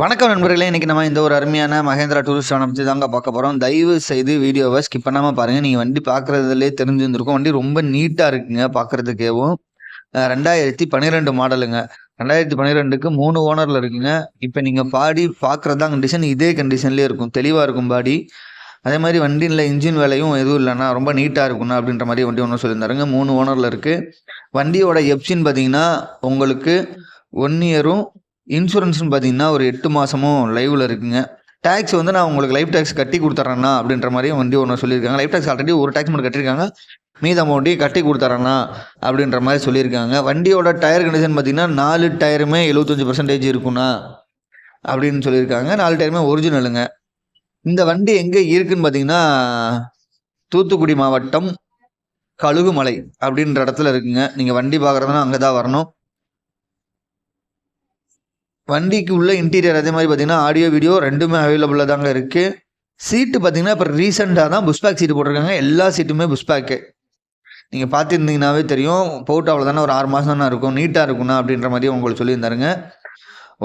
வணக்கம் நண்பர்களே இன்றைக்கி நம்ம இந்த ஒரு அருமையான மகேந்திரா டூரிஸ்ட் வாகனம் பற்றி தாங்க பார்க்க போகிறோம் தயவு செய்து வீடியோவை ஸ்கிப் பண்ணாமல் பாருங்கள் நீங்கள் வண்டி பார்க்குறதுலே தெரிஞ்சுருந்துருக்கும். வண்டி ரொம்ப நீட்டாக இருக்குங்க பார்க்குறதுக்கேவும். ரெண்டாயிரத்தி பன்னிரெண்டு மாடலுங்க. ரெண்டாயிரத்தி பன்னிரெண்டுக்கு மூணு ஓனரில் இருக்குங்க. இப்போ நீங்கள் பாடி பார்க்குறது தான் கண்டிஷன் இதே கண்டிஷன்லேயே இருக்கும். தெளிவாக இருக்கும் பாடி. அதே மாதிரி வண்டியில் இன்ஜின் வேலையும் எதுவும் இல்லைன்னா ரொம்ப நீட்டாக இருக்குண்ணா அப்படின்ற மாதிரி வண்டி ஒன்று சொல்லியிருந்தாருங்க. மூணு ஓனரில் இருக்குது வண்டியோட எப்சின் பார்த்தீங்கன்னா உங்களுக்கு ஒன் இயரும் இன்சூரன்ஸ்னு பார்த்தீங்கன்னா ஒரு எட்டு மாதமும் லைவில் இருக்குங்க. டேக்ஸ் வந்து நான் உங்களுக்கு லைஃப் டேக்ஸ் கட்டி கொடுத்துறேன்னா அப்படின்ற மாதிரியும் வண்டி ஒன்று சொல்லியிருக்காங்க. லைஃப் டேக்ஸ் ஆல்ரெடி ஒரு டேக்ஸ் மட்டும் கட்டியிருக்காங்க. மீத அமௌண்ட்டையும் கட்டி கொடுத்துட்றேன்னா அப்படின்ற மாதிரி சொல்லியிருக்காங்க. வண்டியோட டயர் கண்டிஷன் பார்த்தீங்கன்னா நாலு டயருமே எழுபத்தஞ்சி பர்சன்டேஜ் இருக்குண்ணா அப்படின்னு சொல்லியிருக்காங்க. நாலு டயருமே ஒரிஜினலுங்க இந்த வண்டி எங்கே இருக்குன்னு பார்த்தீங்கன்னா தூத்துக்குடி மாவட்டம் கழுகுமலை அப்படின்ற இடத்துல இருக்குங்க. நீங்கள் வண்டி பார்க்குறதுனா அங்கே தான் வரணும். வண்டிக்கு உள்ள இன்டீரியர் அதே மாதிரி பார்த்தீங்கன்னா ஆடியோ வீடியோ ரெண்டுமே அவைலபிளாக தாங்க இருக்குது சீட்டு பார்த்தீங்கன்னா இப்போ ரீசெண்டாக தான் புஷ்பேக் சீட்டு போட்டிருக்காங்க. எல்லா சீட்டுமே புஷ்பேக்கு நீங்கள் பார்த்துருந்தீங்கன்னாவே தெரியும். போட்டு அவ்வளோதானே ஒரு ஆறு மாதம் தானே இருக்கும். நீட்டாக இருக்குண்ணா அப்படின்ற மாதிரி உங்களுக்கு சொல்லியிருந்தாருங்க.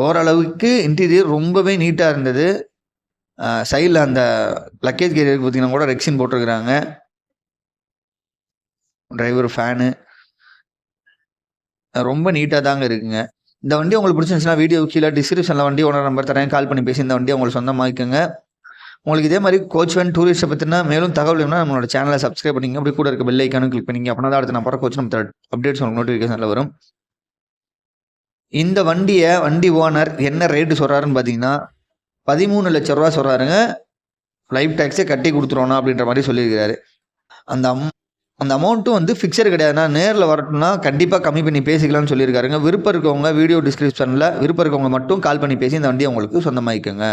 ஓரளவுக்கு இன்டீரியர் ரொம்பவே நீட்டாக இருந்தது. சைடில் அந்த லக்கேஜ் கேரியருக்கு பார்த்தீங்கன்னா கூட ரெக்ஸின் போட்டிருக்கிறாங்க. டிரைவர் ஃபேனு ரொம்ப நீட்டாக தாங்க இருக்குங்க. இந்த வண்டி உங்களுக்கு பிடிச்சிருந்துச்சுன்னா வீடியோ கீழே டிஸ்கிரிப்ஷனில் வண்டி ஓனர் நம்பர் தரேன். கால் பண்ணி பேசி இந்த வண்டி உங்களுக்கு சொந்தமாக்குங்க உங்களுக்கு இதே மாதிரி கோச் வேன் டூரிஸ்ட்டை பற்றினா மேலும் தகவல் வேணும்னா நம்மளோட சேனலை சப்ஸ்கிரைப் பண்ணிங்க அப்படி கூட இருக்க பெல் ஐக்கானும் கிளிக் பண்ணிங்க அப்படின்னா அடுத்து நான் போகிற கோச் நம்ம அப்டேட்ஸ் உங்களுக்கு நோட்டிஃபிகேஷனில் வரும். இந்த வண்டியை வண்டி ஓனர் என்ன ரேட்டு சொல்கிறாருன்னு பார்த்தீங்கன்னா பதிமூணு லட்ச ரூபா சொல்கிறாருங்க லைஃப் டேக்ஸே கட்டி கொடுத்துருவோம் அப்படின்ற மாதிரி சொல்லியிருக்கிறாரு. அந்த அம் அந்த அமௌண்ட்டும் வந்து ஃபிக்ஸர் கிடையாதுண்ணா நேரில் வரட்டும்னா கண்டிப்பாக கம்மி பண்ணி பேசிக்கலாம்னு சொல்லியிருக்காருங்க. விருப்பம் இருக்கவங்க வீடியோ டிஸ்கிரிப்ஷனில் விருப்பம் இருக்கவங்க மட்டும் கால் பண்ணி பேசி இந்த வண்டியை உங்களுக்கு சொந்தமாகிக்கோங்க